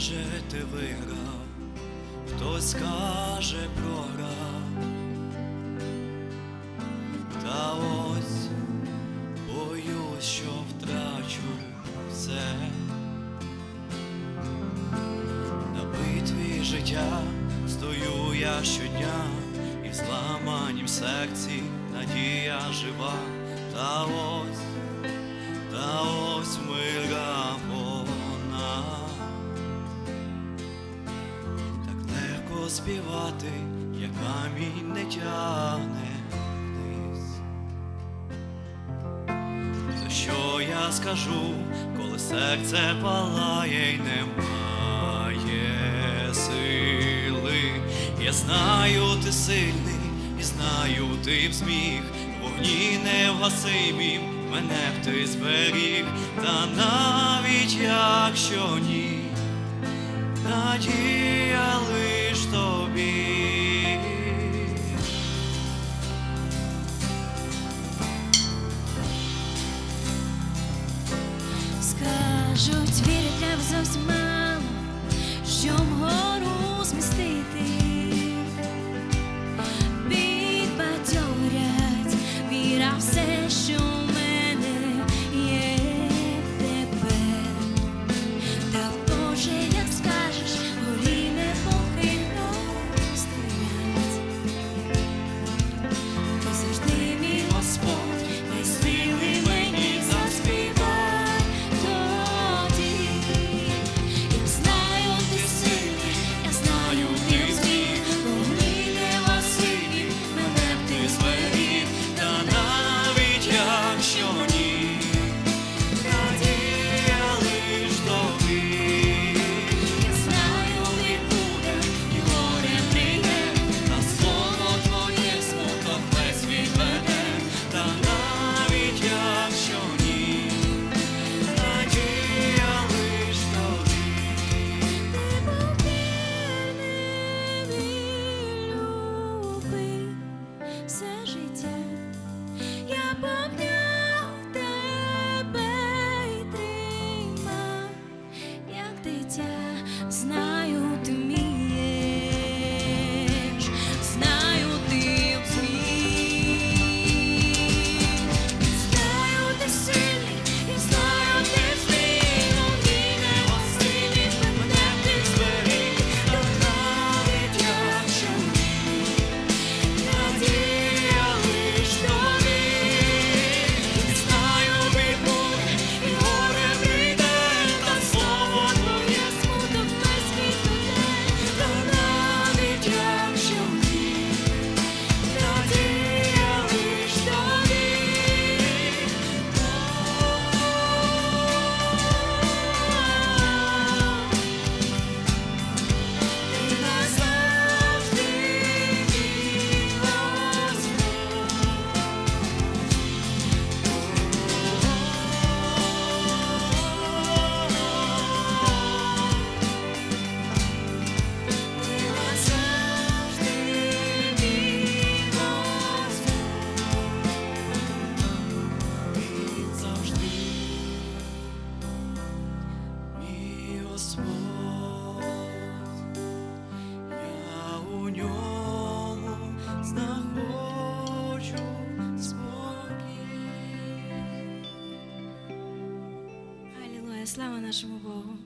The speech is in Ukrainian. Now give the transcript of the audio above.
скаже, ти виграв, хтось скаже, програв. Та ось боюсь, що втрачу все. На битві життя стою я щодня, і в зламанім серці надія жива, та ось, та ось мира співати, як камінь не тягне вниз. То що я скажу, коли серце палає й немає сили? Я знаю, ти сильний, і знаю, ти в зміг, вогні невгасимім мене б ти зберіг, та навіть якщо ні, надія тобі. Скажуть, вірять треба зовсім як Господь, я у ньому знаходжу спокій. Алілуя, слава нашому Богу.